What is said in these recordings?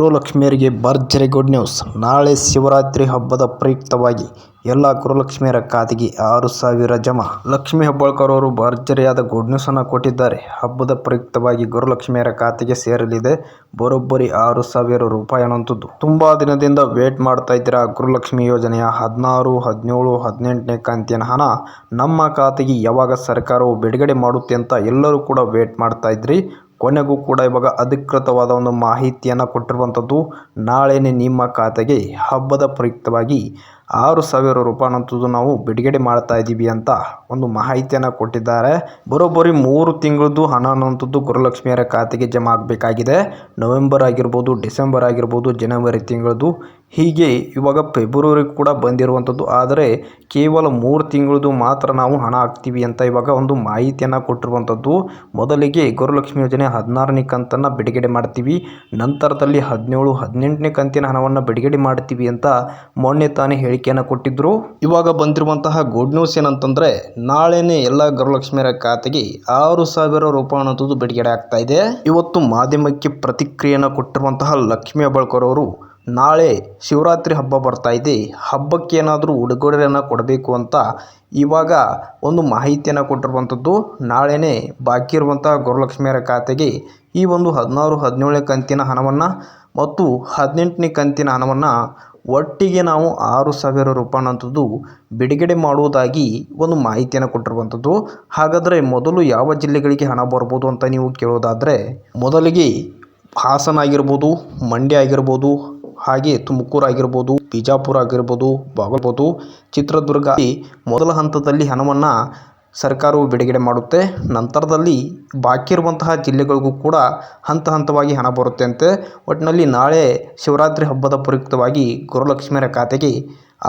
ಗೃಹಲಕ್ಷ್ಮಿಯರಿಗೆ ಭರ್ಜರಿ good news ನಾಳೆ ಶಿವರಾತ್ರಿ ಹಬ್ಬದ ಪ್ರಯುಕ್ತವಾಗಿ ಎಲ್ಲ ಗೃಹಲಕ್ಷ್ಮಿಯರ ಖಾತೆಗೆ ಆರು ಸಾವಿರ ಜಮಾ. ಲಕ್ಷ್ಮಿ ಹೆಬ್ಬಾಳ್ಕರ್ ಅವರು ಭರ್ಜರಿಯಾದ ಗುಡ್ ನ್ಯೂಸ್ ಅನ್ನು ಕೊಟ್ಟಿದ್ದಾರೆ. ಹಬ್ಬದ ಪ್ರಯುಕ್ತವಾಗಿ ಗುರುಲಕ್ಷ್ಮಿಯರ ಖಾತೆಗೆ ಸೇರಲಿದೆ. ಬರೋಬ್ಬರಿ ಆರು ಸಾವಿರ ರೂಪಾಯಿ ಅನ್ನುವಂಥದ್ದು. ತುಂಬಾ ದಿನದಿಂದ ವೇಟ್ ಮಾಡ್ತಾ ಇದ್ದೀರಾ ಗುರುಲಕ್ಷ್ಮಿ ಯೋಜನೆಯ ಹದಿನಾರು, ಹದಿನೇಳು, ಹದಿನೆಂಟನೇ ಕಂತಿನ ಹಣ ನಮ್ಮ ಖಾತೆಗೆ ಯಾವಾಗ ಸರ್ಕಾರವು ಬಿಡುಗಡೆ ಮಾಡುತ್ತೆ ಅಂತ ಎಲ್ಲರೂ ಕೂಡ ವೇಟ್ ಮಾಡ್ತಾ ಇದ್ರಿ. ಕೊನೆಗೂ ಕೂಡ ಇವಾಗ ಅಧಿಕೃತವಾದ ಒಂದು ಮಾಹಿತಿಯನ್ನು ಕೊಟ್ಟಿರುವಂಥದ್ದು ನಾಳೆನೇ ನಿಮ್ಮ ಖಾತೆಗೆ ಹಬ್ಬದ ಪ್ರಯುಕ್ತವಾಗಿ ಆರು ಸಾವಿರ ರೂಪಾಯಿ ಅನ್ನೋಂಥದ್ದು ನಾವು ಬಿಡುಗಡೆ ಮಾಡ್ತಾ ಇದ್ದೀವಿ ಅಂತ ಒಂದು ಮಾಹಿತಿಯನ್ನು ಕೊಟ್ಟಿದ್ದಾರೆ. ಬರೋಬ್ಬರಿ ಮೂರು ತಿಂಗಳದ್ದು ಹಣ ಅನ್ನೋಂಥದ್ದು ಗುರುಲಕ್ಷ್ಮಿಯರ ಖಾತೆಗೆ ಜಮಾ ಆಗಬೇಕಾಗಿದೆ. ನವೆಂಬರ್ ಆಗಿರ್ಬೋದು, ಡಿಸೆಂಬರ್ ಆಗಿರ್ಬೋದು, ಜನವರಿ ತಿಂಗಳದ್ದು. ಹೀಗೆ ಇವಾಗ ಫೆಬ್ರವರಿ ಕೂಡ ಬಂದಿರುವಂಥದ್ದು. ಆದರೆ ಕೇವಲ ಮೂರು ತಿಂಗಳದ್ದು ಮಾತ್ರ ನಾವು ಹಣ ಹಾಕ್ತೀವಿ ಅಂತ ಇವಾಗ ಒಂದು ಮಾಹಿತಿಯನ್ನು ಕೊಟ್ಟಿರುವಂಥದ್ದು. ಮೊದಲಿಗೆ ಗುರುಲಕ್ಷ್ಮಿ ಯೋಜನೆ ಹದಿನಾರನೇ ಕಂತನ್ನು ಬಿಡುಗಡೆ ಮಾಡ್ತೀವಿ. ನಂತರದಲ್ಲಿ ಹದಿನೇಳು, ಹದಿನೆಂಟನೇ ಕಂತಿನ ಹಣವನ್ನು ಬಿಡುಗಡೆ ಮಾಡ್ತೀವಿ ಅಂತ ಮೊನ್ನೆ ತಾನೇ ಹೇಳಿಕೆಯನ್ನು ಕೊಟ್ಟಿದ್ದರು ಇವಾಗ ಬಂದಿರುವಂತಹ ಗುಡ್ ನ್ಯೂಸ್ ಏನಂತಂದರೆ, ನಾಳೆನೇ ಎಲ್ಲ ಗೃಹಲಕ್ಷ್ಮಿಯರ ಖಾತೆಗೆ ಆರು ಸಾವಿರ ರೂಪಾಯಿ ಅನ್ನೋದು ಬಿಡುಗಡೆ ಆಗ್ತಾ ಇದೆ. ಇವತ್ತು ಮಾಧ್ಯಮಕ್ಕೆ ಪ್ರತಿಕ್ರಿಯೆಯನ್ನು ಕೊಟ್ಟಿರುವಂತಹ ಲಕ್ಷ್ಮೀ ಹೆಬ್ಬಾಳ್ಕರ್ ಅವರು ನಾಳೆ ಶಿವರಾತ್ರಿ ಹಬ್ಬ ಬರ್ತಾ ಇದೆ. ಹಬ್ಬಕ್ಕೆ ಏನಾದರೂ ಉಡುಗೊರೆಯನ್ನು ಕೊಡಬೇಕು ಅಂತ ಇವಾಗ ಒಂದು ಮಾಹಿತಿಯನ್ನು ಕೊಟ್ಟಿರುವಂಥದ್ದು, ನಾಳೆನೇ ಬಾಕಿ ಇರುವಂಥ ಗೃಹಲಕ್ಷ್ಮಿಯರ ಖಾತೆಗೆ ಈ ಒಂದು ಹದಿನಾರು, ಹದಿನೇಳನೇ ಕಂತಿನ ಹಣವನ್ನು ಮತ್ತು ಹದಿನೆಂಟನೇ ಕಂತಿನ ಹಣವನ್ನು ಒಟ್ಟಿಗೆ ನಾವು ಆರು ಸಾವಿರ ರೂಪಾಯಿನಂಥದ್ದು ಬಿಡುಗಡೆ ಮಾಡುವುದಾಗಿ ಒಂದು ಮಾಹಿತಿಯನ್ನು ಕೊಟ್ಟಿರುವಂಥದ್ದು. ಹಾಗಾದರೆ ಮೊದಲು ಯಾವ ಜಿಲ್ಲೆಗಳಿಗೆ ಹಣ ಬರ್ಬೋದು ಅಂತ ನೀವು ಕೇಳೋದಾದರೆ, ಮೊದಲಿಗೆ ಹಾಸನ ಆಗಿರ್ಬೋದು, ಮಂಡ್ಯ ಆಗಿರ್ಬೋದು, ಹಾಗೆ ತುಮಕೂರು ಆಗಿರ್ಬೋದು, ಬಿಜಾಪುರ ಆಗಿರ್ಬೋದು, ಬಾಗಲಕೋಟೆ, ಚಿತ್ರದುರ್ಗ. ಮೊದಲ ಹಂತದಲ್ಲಿ ಹಣವನ್ನು ಸರ್ಕಾರವು ಬಿಡುಗಡೆ ಮಾಡುತ್ತೆ. ನಂತರದಲ್ಲಿ ಬಾಕಿ ಇರುವಂತಹ ಜಿಲ್ಲೆಗಳಿಗೂ ಕೂಡ ಹಂತ ಹಂತವಾಗಿ ಹಣ ಬರುತ್ತೆ ಅಂತೆ ಒಟ್ಟಿನಲ್ಲಿ ನಾಳೆ ಶಿವರಾತ್ರಿ ಹಬ್ಬದ ಪ್ರಯುಕ್ತವಾಗಿ ಗುರುಲಕ್ಷ್ಮಿಯರ ಖಾತೆಗೆ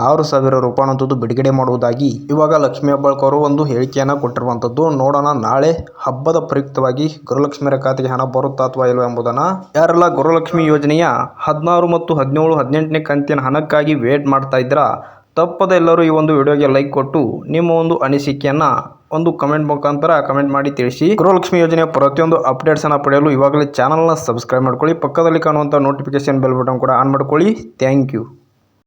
ಆರು ಸಾವಿರ ರೂಪಾಯಿ ಬಿಡುಗಡೆ ಮಾಡುವುದಾಗಿ ಇವಾಗ ಲಕ್ಷ್ಮೀ ಹೆಬ್ಬಾಳ್ಕರ್ ಒಂದು ಹೇಳಿಕೆಯನ್ನು ಕೊಟ್ಟಿರುವಂಥದ್ದು. ನೋಡೋಣ, ನಾಳೆ ಹಬ್ಬದ ಪ್ರಯುಕ್ತವಾಗಿ ಗುರುಲಕ್ಷ್ಮಿಯರ ಖಾತೆಗೆ ಹಣ ಬರುತ್ತಾ ಅಥವಾ ಇಲ್ಲವೋ ಎಂಬುದನ್ನು. ಯಾರೆಲ್ಲ ಗುರುಲಕ್ಷ್ಮಿ ಯೋಜನೆಯ ಹದಿನಾರು ಮತ್ತು ಹದಿನೇಳು, ಹದಿನೆಂಟನೇ ಕಂತಿನ ಹಣಕ್ಕಾಗಿ ವೇಟ್ ಮಾಡ್ತಾ ಇದ್ದೀರಾ ತಪ್ಪದೆ ಎಲ್ಲರೂ ಈ ಒಂದು ವಿಡಿಯೋಗೆ ಲೈಕ್ ಕೊಟ್ಟು ನಿಮ್ಮ ಒಂದು ಅನಿಸಿಕೆಯನ್ನು ಒಂದು ಕಮೆಂಟ್ ಮುಖಾಂತರ ಕಮೆಂಟ್ ಮಾಡಿ ತಿಳಿಸಿ. ಗೃಹಲಕ್ಷ್ಮಿ ಯೋಜನೆಯ ಪ್ರತಿಯೊಂದು ಅಪ್ಡೇಟ್ಸನ್ನು ಪಡೆಯಲು ಇವಾಗಲೇ ಚಾನಲ್ನ ಸಬ್ಸ್ಕ್ರೈಬ್ ಮಾಡ್ಕೊಳ್ಳಿ. ಪಕ್ಕದಲ್ಲಿ ಕಾಣುವಂಥ ನೋಟಿಫಿಕೇಶನ್ ಬೆಲ್ ಬಟನ್ ಕೂಡ ಆನ್ ಮಾಡ್ಕೊಳ್ಳಿ. Thank you